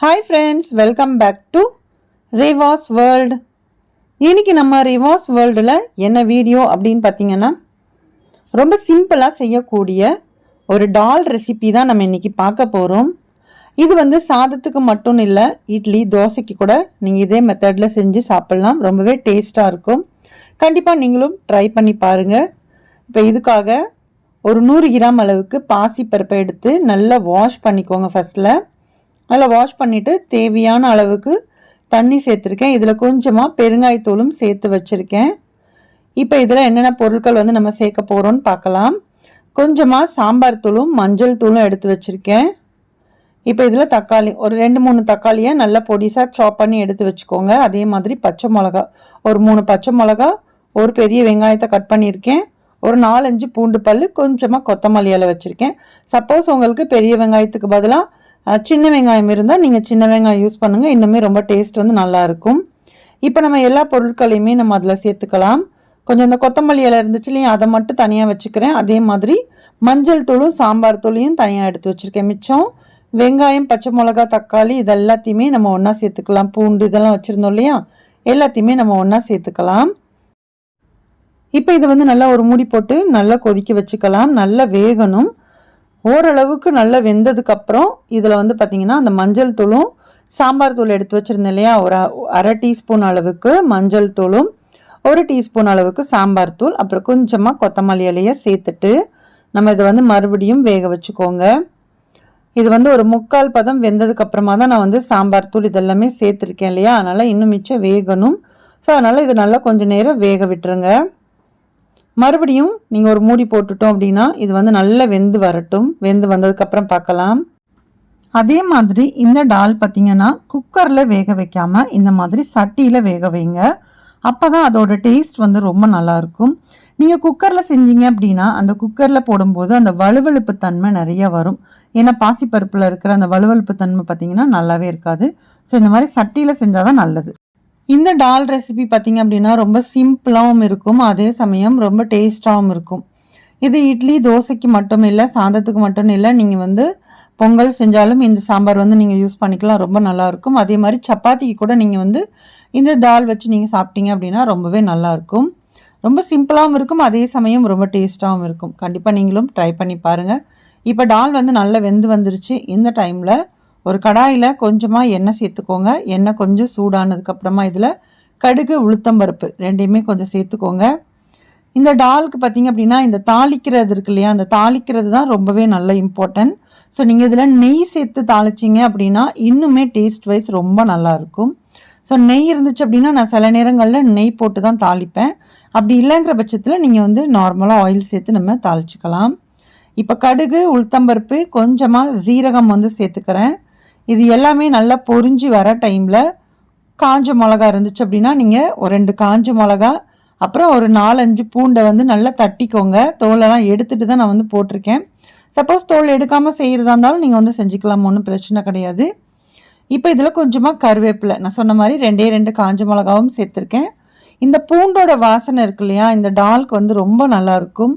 Hi friends welcome back to Rivas world இன்றைக்கி நம்ம ரிவாஸ் வேர்ல்டில் என்ன வீடியோ அப்படின்னு பார்த்தீங்கன்னா ரொம்ப சிம்பிளாக செய்யக்கூடிய ஒரு டால் ரெசிபி தான் நம்ம இன்றைக்கி பார்க்க போகிறோம் இது வந்து சாதத்துக்கு மட்டும் இல்லை இட்லி தோசைக்கு கூட நீங்கள் இதே மெத்தடில் செஞ்சு சாப்பிட்லாம். ரொம்பவே டேஸ்ட்டாக இருக்கும். கண்டிப்பாக நீங்களும் ட்ரை பண்ணி பாருங்கள் இப்போ இதுக்காக ஒரு நூறு கிராம் அளவுக்கு பாசி பருப்பை எடுத்து நல்லா வாஷ் பண்ணிக்கோங்க ஃபஸ்ட்டில் நல்லா வாஷ் பண்ணிவிட்டு தேவையான அளவுக்கு தண்ணி சேர்த்துருக்கேன். இதில் கொஞ்சமாக பெருங்காயத்தூளும் சேர்த்து வச்சுருக்கேன். இப்போ இதில் என்னென்ன பொருட்கள் வந்து நம்ம சேர்க்க போகிறோம்னு பார்க்கலாம். கொஞ்சமாக சாம்பார் தூளும் மஞ்சள் தூளும் எடுத்து வச்சுருக்கேன். இப்போ இதில் தக்காளி ஒரு ரெண்டு மூணு தக்காளியை நல்லா பொடிசாக சாப் பண்ணி எடுத்து வச்சுக்கோங்க. அதே மாதிரி பச்சை மிளகா ஒரு மூணு பச்சை மிளகா ஒரு பெரிய வெங்காயத்தை கட் பண்ணியிருக்கேன். ஒரு நாலஞ்சு பூண்டு பல் கொஞ்சமாக கொத்தமல்லி இலை வச்சுருக்கேன். சப்போஸ் உங்களுக்கு பெரிய வெங்காயத்துக்கு பதிலாக சின்ன வெங்காயம் இருந்தால் நீங்கள் சின்ன வெங்காயம் யூஸ் பண்ணுங்கள் இன்னுமே ரொம்ப டேஸ்ட் வந்து நல்லாயிருக்கும் இப்போ நம்ம எல்லா பொருட்களையுமே நம்ம அதில் சேர்த்துக்கலாம். கொஞ்சம் இந்த கொத்தமல்லி இலை இருந்துச்சு இல்லையா அதை மட்டும் தனியாக வச்சுக்கிறேன். அதே மாதிரி மஞ்சள் தூளும் சாம்பார் தூளையும் தனியாக எடுத்து வச்சுருக்கேன் மிச்சம். வெங்காயம் பச்சை மிளகா தக்காளி இது எல்லாத்தையுமே நம்ம ஒன்றா சேர்த்துக்கலாம். பூண்டு இதெல்லாம் வச்சுருந்தோம் இல்லையா எல்லாத்தையுமே நம்ம ஒன்றா சேர்த்துக்கலாம். இப்போ இதை வந்து நல்லா ஒரு மூடி போட்டு நல்லா கொதிக்க வச்சுக்கலாம். நல்லா வேகணும். ஓரளவுக்கு நல்லா வெந்ததுக்கப்புறம் இதில் வந்து பார்த்திங்கன்னா அந்த மஞ்சள் தூளும் சாம்பார் தூள் எடுத்து வச்சுருந்தேன் இல்லையா? ஒரு அரை டீஸ்பூன் அளவுக்கு மஞ்சள் தூளும் ஒரு டீஸ்பூன் அளவுக்கு சாம்பார் தூள் அப்புறம் கொஞ்சமாக கொத்தமல்லி இலையை சேர்த்துட்டு நம்ம இதை வந்து மறுபடியும் வேக வச்சுக்கோங்க. இது வந்து ஒரு முக்கால் பதம் வெந்ததுக்கு அப்புறமா தான் நான் வந்து சாம்பார் தூள் இதெல்லாமே சேர்த்துருக்கேன் இல்லையா? அதனால் இன்னும் மிச்சம் வேகணும். ஸோ அதனால் இது நல்லா கொஞ்சம் நேரம் வேக விட்டுருங்க. மறுபடியும் நீங்கள் ஒரு மூடி போட்டுட்டோம் அப்படின்னா இது வந்து நல்லா வெந்து வரட்டும். வெந்து வந்ததுக்கப்புறம் பார்க்கலாம். அதே மாதிரி இந்த டால் பார்த்தீங்கன்னா குக்கரில் வேக வைக்காமல் இந்த மாதிரி சட்டியில் வேக வைங்க. அப்போ தான் அதோட டேஸ்ட் வந்து ரொம்ப நல்லாயிருக்கும் நீங்கள் குக்கரில் செஞ்சீங்க அப்படின்னா அந்த குக்கரில் போடும்போது அந்த வலுவழுப்பு தன்மை நிறைய வரும். ஏன்னா பாசிப்பருப்பில் இருக்கிற அந்த வலுவழுப்பு தன்மை பார்த்தீங்கன்னா நல்லாவே இருக்காது. ஸோ இந்த மாதிரி சட்டியில் செஞ்சால் தான் நல்லது. இந்த டால் ரெசிபி பார்த்தீங்க அப்படின்னா ரொம்ப சிம்பிளாகவும் இருக்கும் அதே சமயம் ரொம்ப டேஸ்டாகவும் இருக்கும். இது இட்லி தோசைக்கு மட்டும் இல்லை சாதத்துக்கு மட்டும் இல்லை நீங்கள் வந்து பொங்கல் செஞ்சாலும் இந்த சாம்பார் வந்து நீங்கள் யூஸ் பண்ணிக்கலாம் ரொம்ப நல்லாயிருக்கும் அதே மாதிரி சப்பாத்திக்கு கூட நீங்கள் வந்து இந்த தால் வச்சு நீங்கள் சாப்பிட்டீங்க அப்படின்னா ரொம்பவே நல்லாயிருக்கும் ரொம்ப சிம்பிளாகவும் இருக்கும் அதே சமயம் ரொம்ப டேஸ்ட்டாகவும் இருக்கும். கண்டிப்பாக நீங்களும் ட்ரை பண்ணி பாருங்கள் இப்போ டால் வந்து நல்லா வெந்து வந்துருச்சு. இந்த டைமில் ஒரு கடாயில் கொஞ்சமாக எண்ணெய் சேர்த்துக்கோங்க. எண்ணெய் கொஞ்சம் சூடானதுக்கப்புறமா இதில் கடுகு உளுத்தம்பருப்பு ரெண்டையுமே கொஞ்சம் சேர்த்துக்கோங்க. இந்த டாலுக்கு பார்த்தீங்க அப்படின்னா இந்த தாளிக்கிறது இருக்கு இல்லையா அந்த தாளிக்கிறது தான் ரொம்பவே நல்ல இம்பார்ட்டன்ட் ஸோ நீங்கள் இதில் நெய் சேர்த்து தாளிச்சிங்க அப்படின்னா இன்னுமே டேஸ்ட் வைஸ் ரொம்ப நல்லாயிருக்கும் ஸோ நெய் இருந்துச்சு அப்படின்னா நான் சில நேரங்களில் நெய் போட்டு தான் தாளிப்பேன். அப்படி இல்லைங்கிற பட்சத்தில் நீங்கள் வந்து நார்மலாக ஆயில் சேர்த்து நம்ம தாளிச்சிக்கலாம். இப்போ கடுகு உளுத்தம்பருப்பு கொஞ்சமாக ஜீரகம் வந்து சேர்த்துக்கிறேன். இது எல்லாமே நல்லா பொறிஞ்சு வர டைமில் காஞ்ச மிளகா இருந்துச்சு அப்படின்னா நீங்கள் ஒரு ரெண்டு காஞ்ச மிளகா அப்புறம் ஒரு நாலஞ்சு பூண்டை வந்து நல்லா தட்டிக்கோங்க. தோலெல்லாம் எடுத்துட்டு தான் நான் வந்து போட்டிருக்கேன். சப்போஸ் தோல் எடுக்காமல் செய்கிறதா இருந்தாலும் நீங்கள் வந்து செஞ்சுக்கலாம் ஒன்றும் பிரச்சனை கிடையாது. இப்போ இதில் கொஞ்சமாக கருவேப்பிலை. நான் சொன்ன மாதிரி ரெண்டே ரெண்டு காஞ்ச மிளகாவும் சேர்த்துருக்கேன். இந்த பூண்டோட வாசனை இருக்கு இல்லையா இந்த டால்க்கு வந்து ரொம்ப நல்லாயிருக்கும்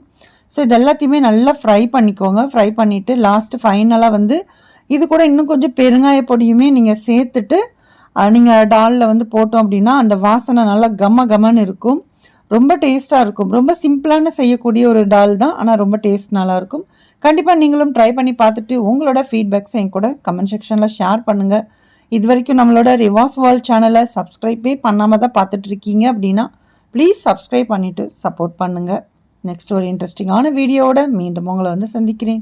ஸோ இது எல்லாத்தையுமே நல்லா ஃப்ரை பண்ணிக்கோங்க. ஃப்ரை பண்ணிவிட்டு லாஸ்ட்டு ஃபைனலாக வந்து இது கூட இன்னும் கொஞ்சம் பெருங்காய பொடியுமே நீங்கள் சேர்த்துட்டு நீங்கள் டாலில் வந்து போட்டோம் அப்படின்னா அந்த வாசனை நல்லா கம கமன்னு இருக்கும். ரொம்ப டேஸ்ட்டாக இருக்கும். ரொம்ப சிம்பிளான செய்யக்கூடிய ஒரு டால் தான். ஆனால் ரொம்ப டேஸ்ட் நல்லாயிருக்கும் கண்டிப்பாக நீங்களும் ட்ரை பண்ணி பார்த்துட்டு உங்களோட ஃபீட்பேக்ஸ் என் கூட கமெண்ட் செக்ஷனில் ஷேர் பண்ணுங்கள் இது வரைக்கும் நம்மளோட ரிவாஸ் வேர்ல்ட் சேனலை சப்ஸ்கிரைபே பண்ணாமல் தான் பார்த்துட்ருக்கீங்க அப்படின்னா ப்ளீஸ் சப்ஸ்கிரைப் பண்ணிவிட்டு சப்போர்ட் பண்ணுங்கள் நெக்ஸ்ட் ஒரு இன்ட்ரெஸ்டிங்கான வீடியோவோட மீண்டும் உங்களை வந்து சந்திக்கிறேன்.